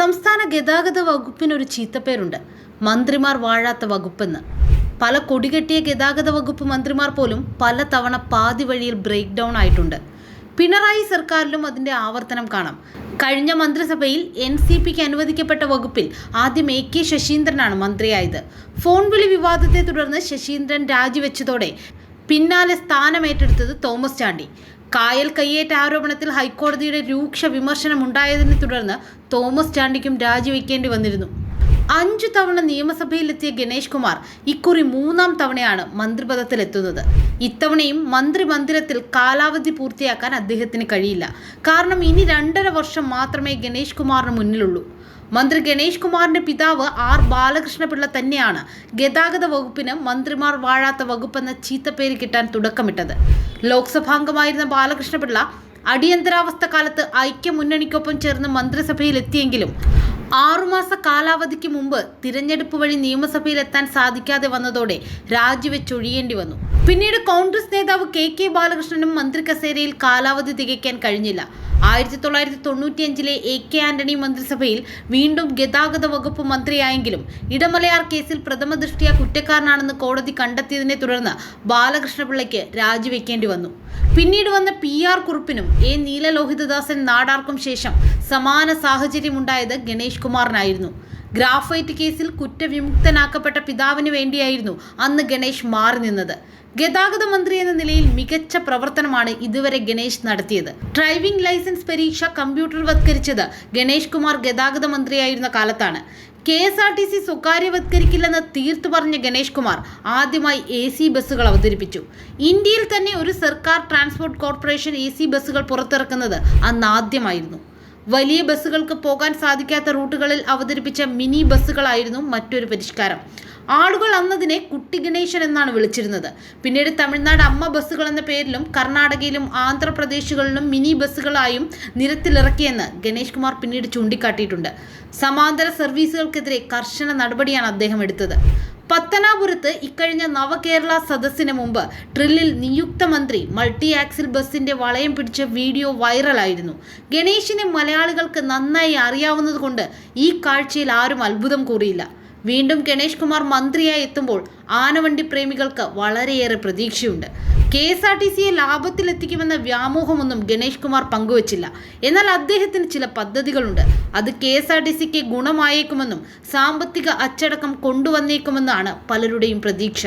സംസ്ഥാന ഗതാഗത വകുപ്പിനൊരു ചീത്തപ്പേരുണ്ട്. മന്ത്രിമാർ വാഴാത്ത വകുപ്പെന്ന്. പല കൊടികെട്ടിയ ഗതാഗത വകുപ്പ് മന്ത്രിമാർ പോലും പല തവണ പാതി വഴിയിൽ ബ്രേക്ക് ഡൗൺ ആയിട്ടുണ്ട്. പിണറായി സർക്കാരിലും അതിന്റെ ആവർത്തനം കാണാം. കഴിഞ്ഞ മന്ത്രിസഭയിൽ എൻ സി പിക്ക് അനുവദിക്കപ്പെട്ട വകുപ്പിൽ ആദ്യം എ കെ ശശീന്ദ്രനാണ് മന്ത്രിയായത്. ഫോൺ വിളി വിവാദത്തെ തുടർന്ന് ശശീന്ദ്രൻ രാജിവെച്ചതോടെ പിന്നാലെ സ്ഥാനമേറ്റെടുത്തത് തോമസ് ചാണ്ടി. കായൽ കയ്യേറ്റ ആരോപണത്തിൽ ഹൈക്കോടതിയുടെ രൂക്ഷ വിമർശനം ഉണ്ടായതിനെ തുടർന്ന് തോമസ് ചാണ്ടിക്കും രാജിവെക്കേണ്ടി വന്നിരുന്നു. അഞ്ചു തവണ നിയമസഭയിലെത്തിയ ഗണേഷ് കുമാർ ഇക്കുറി മൂന്നാം തവണയാണ് മന്ത്രിപദത്തിലെത്തുന്നത്. ഇത്തവണയും മന്ത്രി മന്ദിരത്തിൽ കാലാവധി പൂർത്തിയാക്കാൻ അദ്ദേഹത്തിന് കഴിയില്ല. കാരണം ഇനി രണ്ടര വർഷം മാത്രമേ ഗണേഷ് കുമാറിന് മുന്നിലുള്ളൂ. മന്ത്രി ഗണേഷ് കുമാറിന്റെ പിതാവ് ആർ ബാലകൃഷ്ണപിള്ള തന്നെയാണ് ഗതാഗത വകുപ്പിന് മന്ത്രിമാർ വാഴാത്ത വകുപ്പെന്ന ചീത്തപ്പേര് കിട്ടാൻ തുടക്കമിട്ടത്. ലോക്സഭാംഗമായിരുന്ന ബാലകൃഷ്ണപിള്ള അടിയന്തരാവസ്ഥ കാലത്ത് ഐക്യമുന്നണിക്കൊപ്പം ചേർന്ന് മന്ത്രിസഭയിൽ എത്തിയെങ്കിലും ആറുമാസ കാലാവധിക്ക് മുമ്പ് തിരഞ്ഞെടുപ്പ് വഴി നിയമസഭയിൽ എത്താൻ സാധിക്കാതെ വന്നതോടെ രാജിവെച്ചൊഴിയേണ്ടി വന്നു. പിന്നീട് കോൺഗ്രസ് നേതാവ് കെ കെ ബാലകൃഷ്ണനും മന്ത്രി കസേരയിൽ കാലാവധി തികയ്ക്കാൻ കഴിഞ്ഞില്ല. ആയിരത്തി തൊള്ളായിരത്തി തൊണ്ണൂറ്റിയഞ്ചിലെ എ കെ ആന്റണി മന്ത്രിസഭയിൽ വീണ്ടും ഗതാഗത വകുപ്പ് മന്ത്രിയായെങ്കിലും ഇടമലയാർ കേസിൽ പ്രഥമ ദൃഷ്ടിയ കുറ്റക്കാരനാണെന്ന് കോടതി കണ്ടെത്തിയതിനെ തുടർന്ന് ബാലകൃഷ്ണപിള്ളയ്ക്ക് രാജിവെക്കേണ്ടി വന്നു. പിന്നീട് വന്ന പി ആർ കുറുപ്പിനും എ നീലലോഹിതദാസൻ നാടാർക്കും ശേഷം സമാന സാഹചര്യമുണ്ടായത് ഗണേഷ് കുമാറിനായിരുന്നു. ഗ്രാഫൈറ്റ് കേസിൽ കുറ്റവിമുക്തനാക്കപ്പെട്ട പിതാവിന് വേണ്ടിയായിരുന്നു അന്ന് ഗണേഷ് മാറി നിന്നത്. ഗതാഗത മന്ത്രി എന്ന നിലയിൽ മികച്ച പ്രവർത്തനമാണ് ഇതുവരെ ഗണേഷ് നടത്തിയത്. ഡ്രൈവിംഗ് ലൈസൻസ് പരീക്ഷ കമ്പ്യൂട്ടർവത്കരിച്ചത് ഗണേഷ് കുമാർ ഗതാഗത മന്ത്രിയായിരുന്ന കാലത്താണ്. K S R T C സ്വകാര്യവത്കരിക്കില്ലെന്ന് തീർത്തു പറഞ്ഞ ഗണേഷ് കുമാർ ആദ്യമായി എ സി ബസ്സുകൾ അവതരിപ്പിച്ചു. ഇന്ത്യയിൽ തന്നെ ഒരു സർക്കാർ ട്രാൻസ്പോർട്ട് കോർപ്പറേഷൻ എ സി ബസ്സുകൾ പുറത്തിറക്കുന്നത് അന്ന് ആദ്യമായിരുന്നു വലിയ ബസ്സുകൾക്ക് പോകാൻ സാധിക്കാത്ത റൂട്ടുകളിൽ അവതരിപ്പിച്ച മിനി ബസ്സുകളായിരുന്നു മറ്റൊരു പരിഷ്കാരം. ആളുകൾ അന്നതിനെ കുട്ടി ഗണേശൻ എന്നാണ് വിളിച്ചിരുന്നത്. പിന്നീട് തമിഴ്നാട് അമ്മ ബസ്സുകൾ എന്ന പേരിലും കർണാടകയിലും ആന്ധ്രാപ്രദേശുകളിലും മിനി ബസ്സുകളായും നിരത്തിലിറക്കിയെന്ന് ഗണേഷ് കുമാർ പിന്നീട് ചൂണ്ടിക്കാട്ടിയിട്ടുണ്ട്. സമാന്തര സർവീസുകൾക്കെതിരെ കർശന നടപടിയാണ് അദ്ദേഹം എടുത്തത്. പത്തനാപുരത്ത് ഇക്കഴിഞ്ഞ നവകേരള സദസ്സിന് മുമ്പ് ട്രില്ലിൽ നിയുക്ത മന്ത്രി മൾട്ടി ആക്സിൽ ബസിന്റെ വളയം പിടിച്ച വീഡിയോ വൈറലായിരുന്നു. ഗണേശിനെ മലയാളികൾക്ക് നന്നായി അറിയാവുന്നതുകൊണ്ട് ഈ കാഴ്ചയിൽ ആരും അത്ഭുതം കൂറിയില്ല. വീണ്ടും ഗണേഷ് കുമാർ മന്ത്രിയായി എത്തുമ്പോൾ ആനവണ്ടി പ്രേമികൾക്ക് വളരെയേറെ പ്രതീക്ഷയുണ്ട്. കെ എസ് ആർ ടി സിയെ ലാഭത്തിലെത്തിക്കുമെന്ന വ്യാമോഹമൊന്നും ഗണേഷ് കുമാർ പങ്കുവച്ചില്ല. എന്നാൽ അദ്ദേഹത്തിന് ചില പദ്ധതികളുണ്ട്. അത് കെ എസ് ആർ ടി സിക്ക് ഗുണമായേക്കുമെന്നും സാമ്പത്തിക അച്ചടക്കം കൊണ്ടുവന്നേക്കുമെന്നാണ് പലരുടെയും പ്രതീക്ഷ.